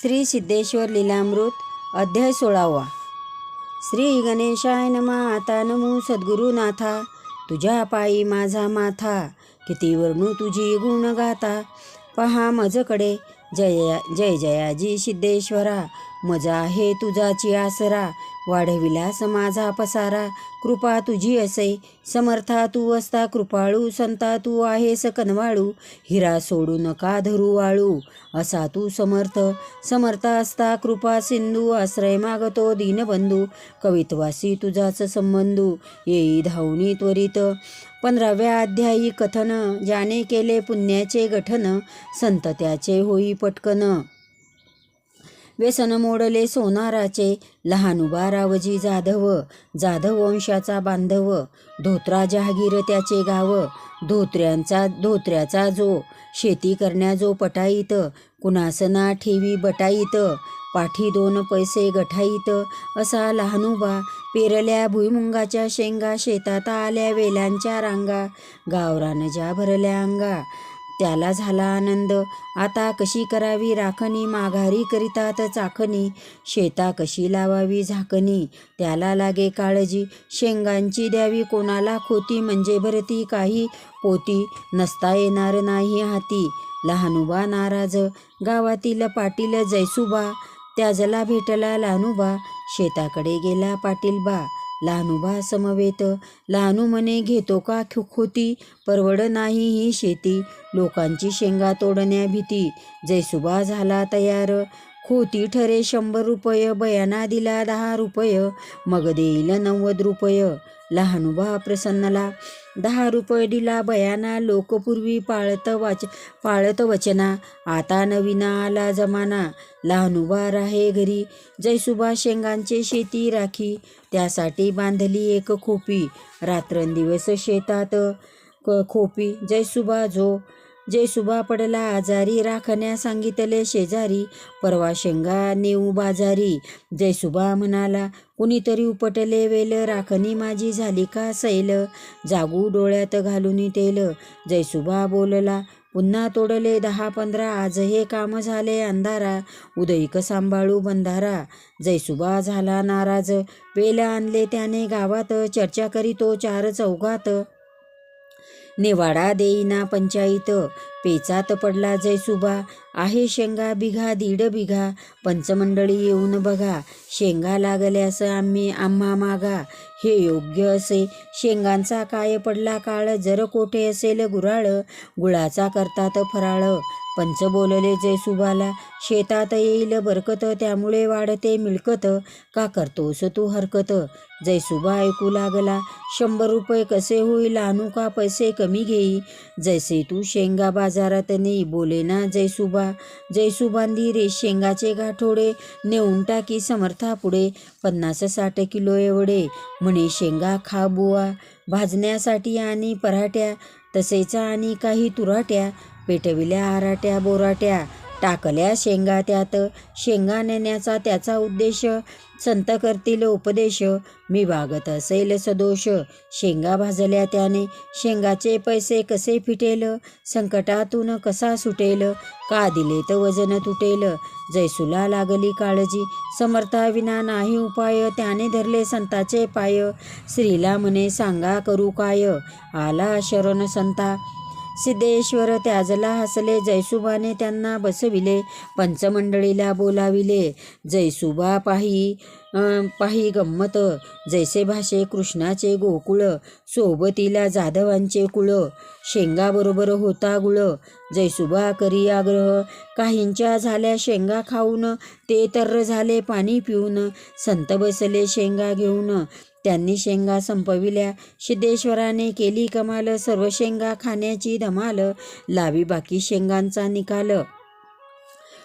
श्री सिद्धेश्वर लीलामृत अध्याय सोळावा. श्री गणेशाय नमा आता नमो सद्गुरुनाथा. तुझ्या पायी माझा माथा किती वर्णू तुझी गुण गाता पहा मजकडे जय जय जयाजी सिद्धेश्वरा. मजा आहे तुझाची आसरा वाढविलास माझा पसारा. कृपा तुझी असे. समर्था तू असता कृपाळू. संता तू आहेस कनवाळू. हिरा सोडू नका धरू वाळू. असा तू समर्थ. समर्थ असता कृपा सिंधू. आश्रय मागतो दीनबंधू. कवित्वासी तुझाच संबंधू. येई धावणी त्वरित. पंधराव्या अध्यायी कथन. ज्याने केले पुण्याचे गठन. संत त्याचे होई पटकन. व्यसन मोडले सोनाराचे लहान उभा रावजी जाधव जाधव वंशाचा बांधव धोत्रा जहागीर त्याचे गाव धोत्र्यांचा धोत्र्याचा जो शेती करण्या जो पटाईत कुणासना ठेवी बटाईत पाठी दोन पैसे गठाईत असा लहानुबा पेरल्या भुईमुंगाच्या शेंगा शेतात आल्या वेलांच्या रांगा गावरान ज्या भरल्या अंगा त्याला झाला आनंद. आता कशी करावी राखणी? माघारी करीतात चाखणी. शेता कशी लावावी झाकणी? त्याला लागे काळजी. शेंगांची द्यावी कोणाला खोती? म्हणजे भरती काही पोती. नसता येणार नाही हाती. लहानुबा नाराज. गावातील पाटील जैसुबा त्याजला भेटला लहानुबा शेताकडे गेला पाटील बा लहानुबा समवेत. लहानू म्हणे घेतो का खुखोती? परवड नाही ही शेती. लोकांची शेंगा तोडण्या भीती. जैसुबा झाला तयार. खोती ठरे शंभर रुपये. बयाना दिला दहा रुपये. मग देईल नव्वद रुपये. लहानुबा प्रसन्नला दहा रुपये दिला बयाना लोकपूर्वी पाळत वाच पाळत वचना. आता नवीना आला जमाना. लहान उभा राहे घरी. जयसुभा शेंगांचे शेती राखी. त्यासाठी बांधली एक खोपी. रात्रंदिवस शेतात क खोपी. जैसुबा जे सुभा पडला आजारी राखण्या सांगितले शेजारी परवा शेंगा नेऊ बाजारी. जयसुबा म्हणाला कुणीतरी उपटले वेल राखणी माझी झाली का सैल? जागू डोळ्यात घालून तेल. जयसुबा बोलला पुन्हा तोडले दहा पंधरा आज हे काम झाले अंधारा. उदयिक सांभाळू बंधारा. जयसुबा झाला नाराज वेल आणले त्याने गावात चर्चा करीतो चार चौघात. निवाडा देईना पंचायत. पेचात पडला जैसुबा आहे शेंगा बिघा दीड बिघा. पंचमंडळी येऊन बघा शेंगा लागल्यास आम्ही आम्हा मागा. हे योग्य असे. शेंगांचा काय पडला काळ? जर कोठे असेल गुराळ गुळाचा करतात फराळ. पंच बोलले जैसुबाला शेतात येईल बरकत त्यामुळे वाढते मिळकत. का करतोस तू हरकत? जयसुबा ऐकू लागला. शंभर रुपये कसे होईल? आणू का पैसे कमी घेई? जैसे तू शेंगा बाजारात नेई बोले ना जैसुबा जयसुबांधी रे शेंगाचे गाठोडे नेऊन टाकी समर्थापुढे पन्नास साठ किलो एवढे म्हणे शेंगा खा बुवा. भाजण्यासाठी आणि पराठ्या तसेच आणि काही तुराट्या पेटविल्या आराट्या बोराट्या. टाकल्या शेंगा त्यात. शेंगा नेण्याचा त्याचा उद्देश संत करतील उपदेश. मी वागत असेल सदोष. शेंगा भाजल्या त्याने शेंगाचे पैसे कसे फिटेल? संकटातून कसा सुटेल? का दिले तर वजन तुटेल? जैसुला लागली काळजी. समर्थाविना नाही उपाय. त्याने धरले संताचे पाय. स्त्रीला म्हणे सांगा करू काय? आला शरण संता. सिद्धेश्वर त्याजला हसले जयसुबाने त्यांना बसविले पंचमंडळीला बोलाविले. जयसुबा पाही पाही गंमत जैसे भाषे कृष्णाचे गोकुळ सोबतीला जाधवांचे कुळ शेंगाबरोबर होता गुळ. जैसुबा करी आग्रह काहींच्या झाल्या शेंगा खाऊन ते तर झाले पाणी पिऊन. संत बसले शेंगा घेऊन त्यांनी शेंगा संपविल्या. सिद्धेश्वराने केली कमाल सर्व शेंगा खाण्याची धमाल लावी बाकी शेंगांचा निकाल.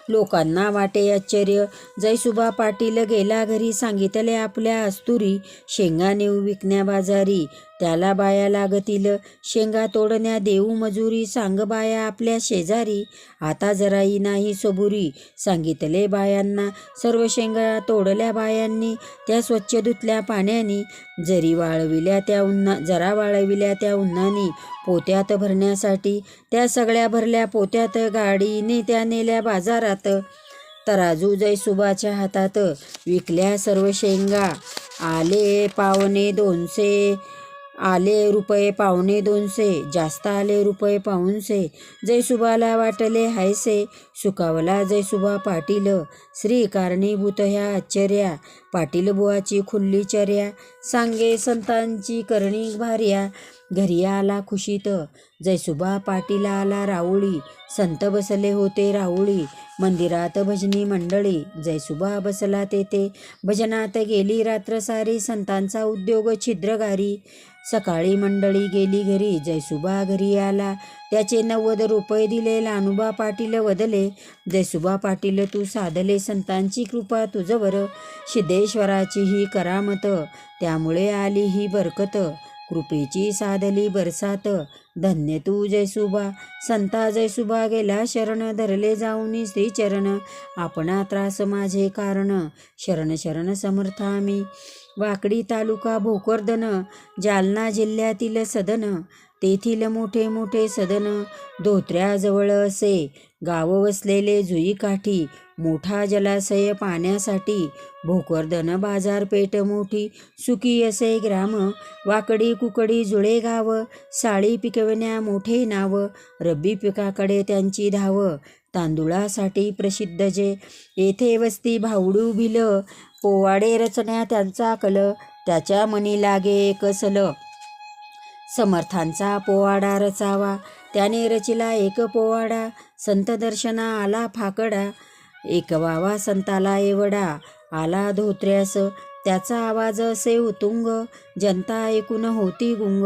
लोकांना वाटे आश्चर्य. जैसुबा पाटील गेला घरी सांगितले आपल्या अस्तुरी शेंगा नेऊ विकण्या बाजारी. त्याला बाया लागतील. शेंगा तोडण्या देऊ मजुरी सांग बाया आपल्या शेजारी. आता जराई नाही सबुरी सांगितले बायांना. सर्व शेंगा तोडल्या बायांनी त्या स्वच्छ धुतल्या पाण्यानी. जरी वाळविल्या त्या उन्हा जरा वाळविल्या त्या उन्हानी. पोत्यात भरण्यासाठी त्या सगळ्या भरल्या पोत्यात गाडीने त्या नेल्या बाजारात. तराजू जयसुबाच्या हातात विकल्या सर्व शेंगा. आले पावणे दोनशे आले रुपये पावणे दोनशे जास्त आले रुपये पाऊनशे. जयसुबाला वाटले हायसे सुकावला जयसुबा पाटील. श्री कारणीभूत ह्या आश्चर्या. पाटील बुवाची खुल्ली चर्या सांगे संतांची करणी भार्या घरी आला खुशीत. जयसुबा पाटील आला राऊळी संत बसले होते राऊळी. मंदिरात भजनी मंडळी जयसुबा बसला तेथे. भजनात गेली रात्र सारी संतांचा उद्योग छिद्रगारी. सकाळी मंडळी गेली घरी जयसुबा घरी आला. त्याचे नव्वद रुपये दिले लानुबा पाटील वदले जयसुबा पाटील तू साधले संतांची कृपा तुझवर सिद्धेश्वराची ही करामत त्यामुळे आली ही बरकत कृपेची साधली बरसात धन्य तू जयसुबा संता जयसुबा गेला शरण धरले जाऊनी श्रीचरण आपणा त्रास माझे कारण शरण शरण समर्था मी वाकडी तालुका भोकरदन जालना जिल्ह्यातील सदन तेथील मोठे मोठे सदन धोत्र्याजवळ असे. गाव वसलेले जुई काठी मोठा जलाशय पाण्यासाठी भोकरदन बाजारपेठ मोठी सुकी असे ग्राम वाकडी कुकडी जुळे गाव साळी पिकवण्या मोठे नाव रब्बी पिकाकडे त्यांची धाव तांदुळासाठी प्रसिद्ध जे. येथे वस्ती भावडू भिल पोवाडे रचण्या त्यांचा कल त्याच्या मनी लागे कसलं समर्थांचा पोवाडा रचावा त्याने रचिला एक पोवाडा संत दर्शना आला फाकडा एक वावा संताला एवढा आला धोत्र्यास त्याचा आवाज असे उतुंग जनता ऐकून होती गुंग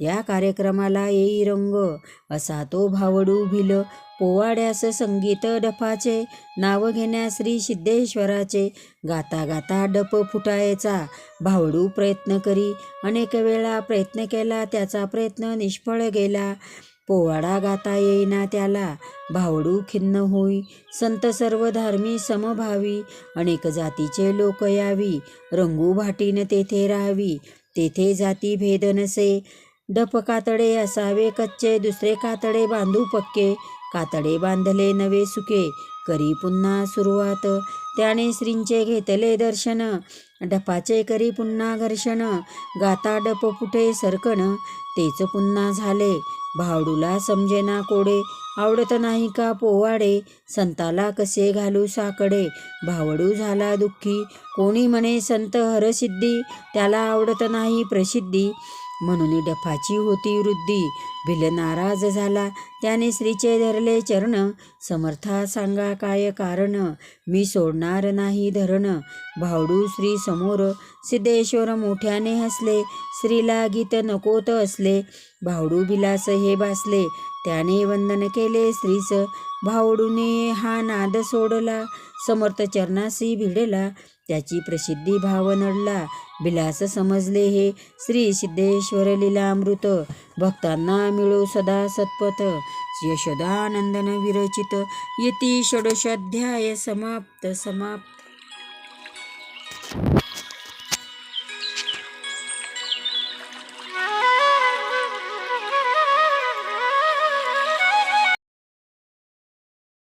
या कार्यक्रमाला येई रंग असा तो भावडू भिल पोवाड्यास संगीत डफाचे नाव घेण्या श्री सिद्धेश्वराचे. गाता गाता डप फुटायचा. भावडू प्रयत्न करी. अनेक वेळा प्रयत्न केला त्याचा प्रयत्न निष्फळ गेला. पोवाडा गाता येईना त्याला. भावडू खिन्न होई. संत सर्व धार्मी समभावी. अनेक जातीचे लोक यावी. रंगू भाटीन तेथे राहावी. तेथे जाती भेद नसे. डप कातडे असावे कच्चे दुसरे कातडे बांधू पक्के. कातडे बांधले नवे सुके करी पुन्हा सुरुवात. त्याने श्रींचे घेतले दर्शन डपाचे करी पुन्हा घर्षण गाता डप पुठे सरकण तेच पुन्हा झाले. भावडूला समजेना कोडे आवडत नाही का पोवाडे संताला कसे घालू साकडे? भावडू झाला दुःखी कोणी म्हणे संत हरसिद्धी त्याला आवडत नाही प्रसिद्धी. म्हणून डफाची होती वृद्धी. भिल नाराज झाला. त्याने श्रीचे धरले चरण. समर्था सांगा काय कारण? मी सोडणार नाही धरण. भावडू श्री समोर. सिद्धेश्वर मोठ्याने हसले. श्रीला गीत नकोत असले. भावडू बिलास हे भासले. त्याने वंदन केले श्रीस भावडूने हा नाद सोडला. समर्थ चरणासी भिडला. त्याची प्रसिद्धी भाव नडला. बिलास समजले हे. श्री सिद्धेश्वर लीलामृत. भक्तांना मिळो सदा सत्पथ. यशोदानंदन विरचित. यती षोडशाध्याय समाप्त समाप्त.